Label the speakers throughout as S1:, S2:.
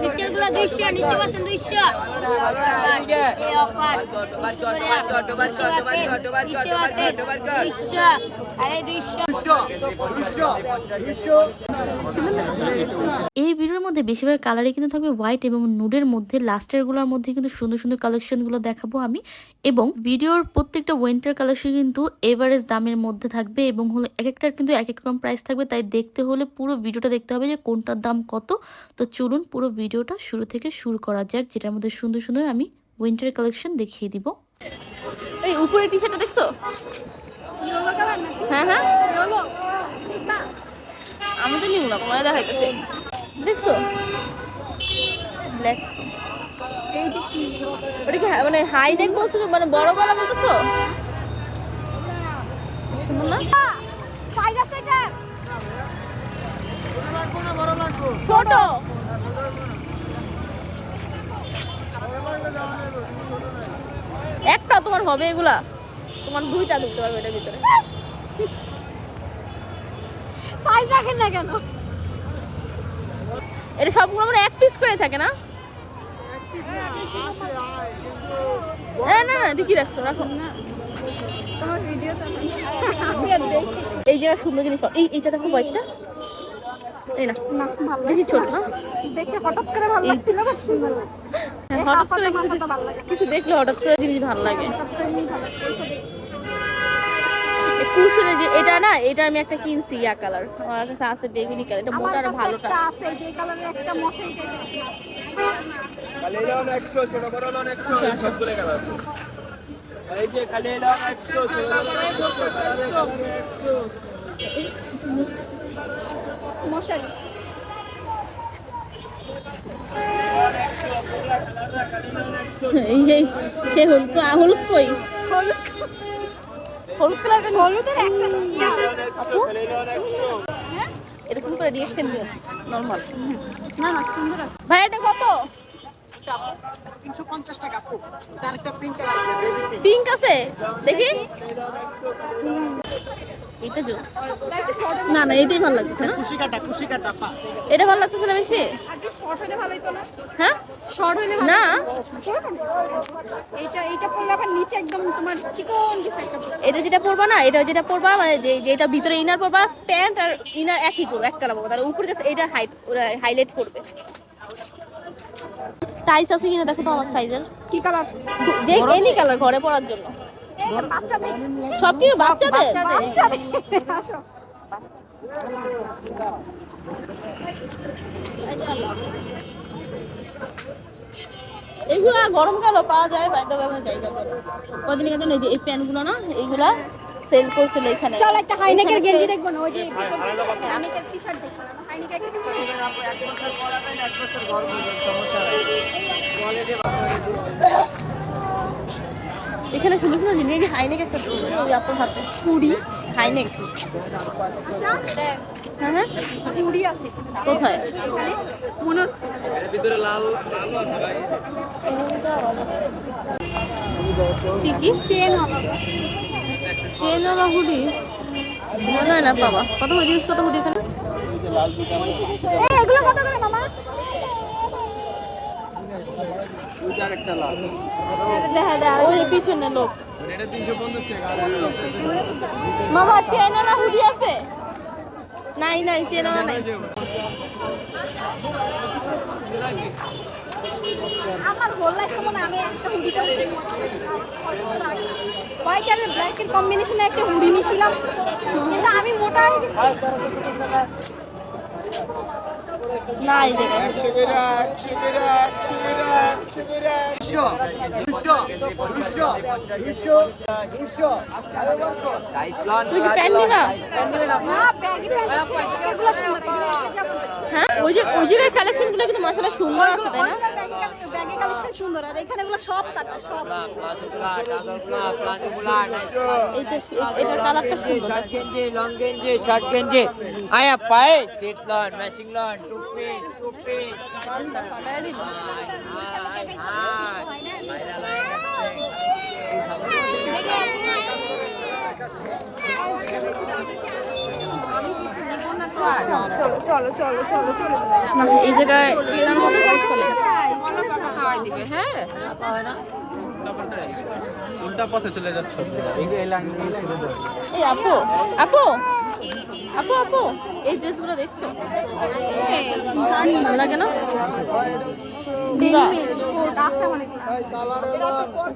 S1: নিচেরগুলো দুইশো নিচে পাচ্ছেন দুইশো। এই নিচে পাচ্ছেন দুইশো দুইশো।
S2: এই ভিডিওর মধ্যে বেশিরভাগ কালারই কিন্তু থাকবে হোয়াইট এবং নুডের মধ্যে। লাস্টেরগুলোর মধ্যে কিন্তু সুন্দর সুন্দর কালেকশনগুলো দেখাবো আমি। এবং ভিডিওর প্রত্যেকটা উইন্টার কালেকশন কিন্তু এভারেজ দামের মধ্যে থাকবে এবং হলো এক একটার কিন্তু এক এক রকম প্রাইস থাকবে। তাই দেখতে হলে পুরো ভিডিওটা দেখতে হবে যে কোনটার দাম কত। তো চলুন পুরো ভিডিওটা শুরু থেকে শুরু করা যাক। যেটার মধ্যে সুন্দর সুন্দর আমি উইন্টার কালেকশন দেখিয়ে দিব।
S3: এই উপরে টি শার্টটা দেখছ হ্যাঁ হ্যাঁ। আমি তো নিব না দেখাইতেছে। দেখছ? ব্ল্যাক
S1: এই কি?
S3: ওটা কি মানে হাই নেক বলছো মানে বড় গলা বলতেছো? সুন্দর না?
S1: সাইজ আছে এটা।
S3: ছোট। একটা তোমার হবে এগুলা। তোমার দুইটা ঢুকতে পারবে এটার ভিতরে।
S1: সাইজ রাখেন না কেন?
S3: এটা সবগুলো মানে এক পিস করে থাকে না? না না না ঠিকই রাখছো রাখো।
S1: তোমার ভিডিও তো
S3: এই সুন্দর জিনিস এই এইটা দেখো হোয়াইটটা এই না
S1: না ভালো
S3: বেশি ছোট না?
S1: দেখে হঠাৎ করে ভালো লাগছিল বাট সুন্দর
S3: হ্যাঁ, হঠাৎ করে কিছু দেখলে হঠাৎ করে জিনিস ভালো লাগে। কুশনের যে এটা না এটা আমি একটা কিনছি ইয়া কালার। আমার কাছে আছে বেগুনি কালার এটা মোটা আর ভালোটা
S1: আছে যে কালারের একটা মশাই
S4: খালি এলাম একশো ছোট বড় হলাম একশো এই সবগুলো কালার। এই যে খালি এলাম একশো ছোট বড় হলাম একশো, ছোট বড় হলাম একশো।
S1: মশারি
S3: এই যে সে হলুদ হলুদ কই?
S1: হলুদ
S3: হলুদ কালারটা
S1: হলুদের একটা
S3: আপু।
S1: হ্যাঁ?
S3: এরকম করে রিয়েকশন দিও নর্মাল।
S1: না না সুন্দর আছে।
S3: ভাই এটা কত? পিঙ্ক আছে দেখি। এটা জো না না এটাই ভালো লাগছে না? এটা ভালো লাগতেছে না বেশি?
S1: শর্ট হলে হতো না
S3: হ্যাঁ?
S1: শর্ট হলে ভালো
S3: না।
S1: এইটা এইটা পরলে আবার নিচে একদম তোমার চিকন কিছু একটা
S3: এটা যেটা পরবা না এটা যেটা পরবা মানে যে যেটা ভিতরে ইনার পরবা প্যান্ট আর ইনার একই পরবে এক কালার পরবা। তাহলে উপরে জাস্ট এটা হাইট হাইলাইট করবে। টাইস আছে কিনা দেখো তো আমার সাইজের
S1: কি কালার?
S3: যে এনি কালার ঘরে পরার জন্য। সব কি বাচ্চাদের
S1: বাচ্চাদের আসো।
S3: এগুলা গরমকালও পাওয়া যায় বাইরে বাইরে জায়গা করে কদিন আগে এই যে এই প্যান্টগুলো না এইগুলা সেল করছিল এখানে।
S1: চল একটা হাইনেকের গেঞ্জি দেখব না ওই যে হাইনেকের টি শার্ট দেখব।
S3: এখানে সুন্দর সুন্দর জিনিস হাইনেক একটা ওই আপুর হাতে। কুড়ি হাইনেক। হ্যাঁ হ্যাঁ।
S1: আছে।
S3: কোথায়?
S1: এখানে মনে হচ্ছে।
S4: ভিতরে লাল লাল আছে ভাই।
S3: কি কি?
S1: চেন।
S3: হুডি? মনে হয় না বাবা কত জিনিস কত হুডি এখানে?
S1: এগুলো কত করে মামা?
S4: দুইটার একটা
S3: হুডি আছে? নাই নাই নাই।
S1: আমার বললাই আমি হুডি হোয়াইট আর কম্বিনেশনে একটা হুডি নিয়েছিলাম কিন্তু আমি মোটা হয়ে গেছি।
S3: নাই হ্যাঁ? ওই যে ওই জায়গার কালেকশনগুলো কিন্তু মাসালা সুন্দর আছে তাই না?
S1: ব্যাগি কালেকশন সুন্দর আর এখানে সব কাটা সব।
S3: এটার কালারটা সুন্দর।
S5: গেঞ্জি লং গেঞ্জি শর্ট গেঞ্জি। আয়া পায়ে set lawn matching lawn two piece two piece
S1: চলো চলো। চলো চলো
S3: এই জায়গায় হ্যাঁ
S4: উল্টা পথে চলে যাচ্ছে।
S3: এই আপু আপু! আপু আপু এই ড্রেসগুলো দেখছ? ভালো লাগে না?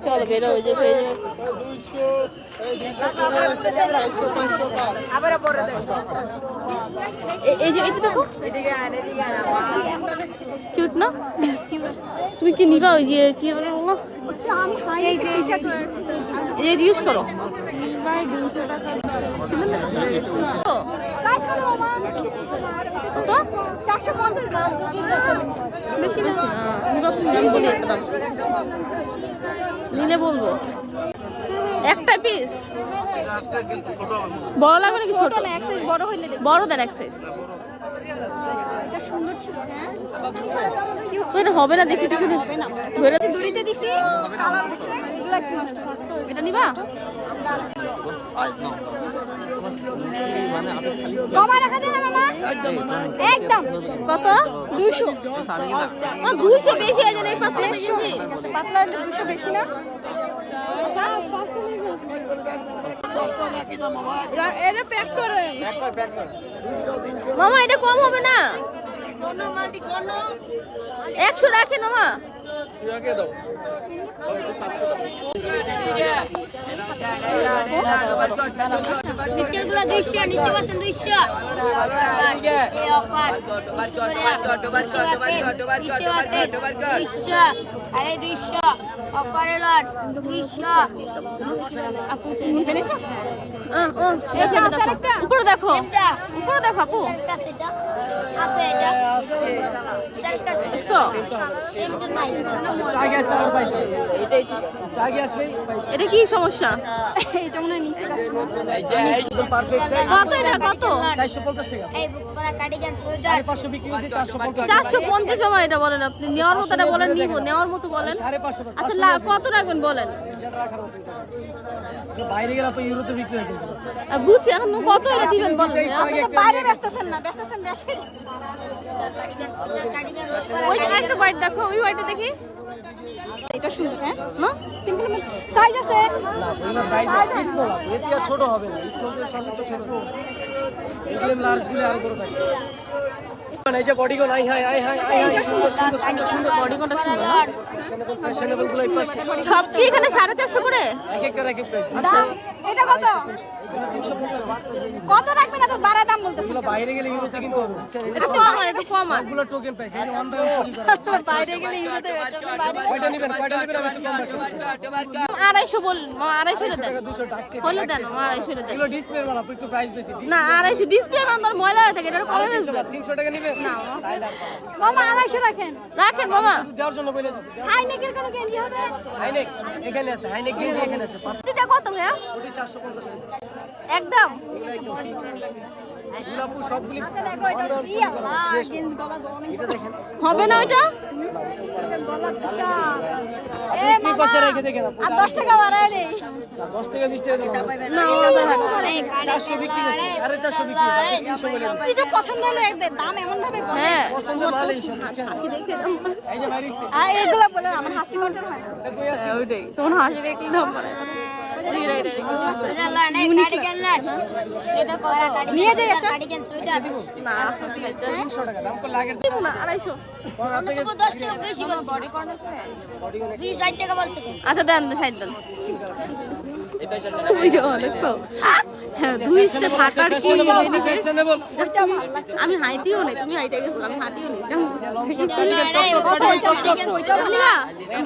S3: চলো বেরো ওই যে পেয়ে এই যে এটা দেখো। কিউট না? তুমি কি নিবা ওই যে কি বলে? ওগুলো এই যে কত
S1: চারশো পঞ্চাশ বেশি না।
S3: নিলে বলব। একটা পিস বড় লাগবে নাকি ছোট?
S1: না এক্সাইজ বড় হইলে
S3: বড় দেন এক সাইজ
S1: এটা সুন্দর ছিল হ্যাঁ?
S3: এটা হবে না দেখি পিছনে।
S1: হবে না। দড়িতে দিছি
S3: এটা নিবা?
S1: রাখা যায় না মামা? একদম।
S3: কত?
S1: দুইশো।
S3: ও দুইশো বেশি আছে না এই পাতলা
S1: পাতলা হলে দুশো বেশি না?
S3: এটা প্যাক করে মামা এটা কম হবে না। একশো রাখেন মামা।
S4: তুই আগে দাও
S1: নিচেরগুলো দুইশো নিচে পাচ্ছেন দুইশো। দুইশো আরে দুইশো অফার এলন দুইশো।
S3: উপরে দেখো। উপরে দেখো আপু।
S1: আছে এটা নাই।
S3: এটা কি সমস্যা?
S1: এটা মনে হয় নিচে কাস্টমার
S4: এই যে এই
S3: কত এটা কত
S6: চারশো পঞ্চাশ টাকা।
S1: এই বুক পরা কার্ডিগান সোয়েটার
S6: পাঁচশো বিক্রি হয়েছে চারশো পঞ্চাশ
S3: সময় এটা বলেন আপনি। নেওয়ার মতো এটা বলেন নিব নেওয়ার মতো বলেন। আচ্ছা কত রাখবেন বলেন?
S6: বাইরে গেলে আপনি ইউরোতে বিক্রি হয় কিন্তু।
S3: বুঝছি এখন কত এটা দিবেন বলেন।
S1: আপনি তো বাইরে না ব্যস্তছেন দেশে কার্ডিগান
S3: ওই একটা হোয়াইট দেখো ওই হোয়াইটটা দেখি।
S1: এটা সুন্দর হ্যাঁ?
S3: না
S1: সিম্পল সাইজ আছে?
S6: এগুলো সাইজ স্মল হবে। ছোট হবে না। স্মল সর্বোচ্চ ছোট এগুলো লার্জগুলো আরও বড় থাকে এই যে বডি আই হাই আই হাই আই হাই সুন্দর সুন্দর সুন্দর সুন্দর
S3: বডি সুন্দর।
S6: ফ্যাশনেবল ফ্যাশনেবলগুলো এই পাশে।
S3: সব কি এখানে সাড়ে চারশো করে?
S6: এক এক করে এক এক
S1: এটা কত?
S6: এগুলো তিনশো পঞ্চাশ টাকা।
S1: কত রাখবেন? এত বাড়া দাম বলতেছেন
S6: এগুলো বাইরে গেলে ইউরোতে কিনতে হবে। বুঝছেন? এই যে
S3: এটা কম আর একটু কম আর
S6: সবগুলো টোকেন প্রাইস এই যে ওয়ান বাই
S1: বাইরে গেলে ইউরোতে বেচে বাইরে
S3: আড়াইশো বল আড়াইশো দেন।
S6: টাকা দুশো টাকা
S3: হলে দেন আড়াইশো দেন।
S6: ডিসপ্লে মাল একটু প্রাইস বেশি।
S3: না আড়াইশো ডিসপ্লে মান ময়লা হয়ে থাকে এটা কমে বেচবে
S6: তিনশো টাকা নেবেন?
S3: না।
S1: মামা আড়াইশো রাখেন।
S3: রাখেন মামা।
S6: দেওয়ার জন্য বলে দিচ্ছি
S1: হাইনেকের কোনো গেঞ্জি হবে?
S6: হাইনেক এখানে আছে হাইনেক গেঞ্জি এখানে আছে।
S3: এটা কত ভাইয়া?
S6: ওটি চারশো পঞ্চাশ টাকা।
S3: একদম।
S6: আপু সবগুলি দেখেন।
S3: হবে না ওইটা?
S1: এটা গলা বিশাল। এ
S6: আপনি কি
S1: মামা!
S6: পাশে রেখে দেখেন আপু
S1: আর 10 টাকা বাড়ায় দেই
S6: না দশ টাকা বিশ টাকা দেবো না।
S3: না
S6: চারশো বিক্রি হচ্ছে সাড়ে চারশো বিক্রি হচ্ছে আপনি তিনশো বলে দিচ্ছি।
S1: কিছু পছন্দ হলে একদম দাম এমন ভাবে বলে।
S3: হ্যাঁ।
S6: পছন্দ ভালো এইসব বুঝছেন এই যে বাইরে এসছে।
S1: আর এগুলো বলে আমার হাসি না।
S3: তোমার দেখলে পারে
S1: নিয়ে যাই এসে
S3: না আসলে
S6: তিনশো টাকা দাম করলে আগের
S3: দেবো না আড়াইশো
S1: তবু 10 টাকা বেশি বলছে দুই ষাট টাকা বলছে
S3: আচ্ছা দেন সাইড দেন ওই যে অনেক তো দুইটা থাকার কি
S6: ফ্যাশনেবল
S1: ওইটা ভালো লাগছে
S3: আমি হাইটিও নেই তুমি হাইটে গেছো। আমি হাইটিও নেই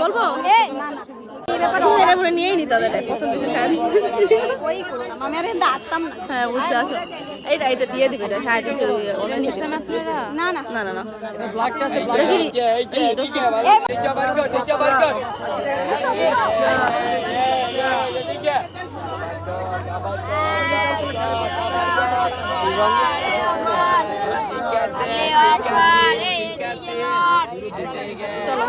S3: বলিবা নিয়েই নি
S1: দাদা
S3: হ্যাঁ এটা দিয়ে দিবে হ্যাঁ দুটো
S1: না না
S4: চলো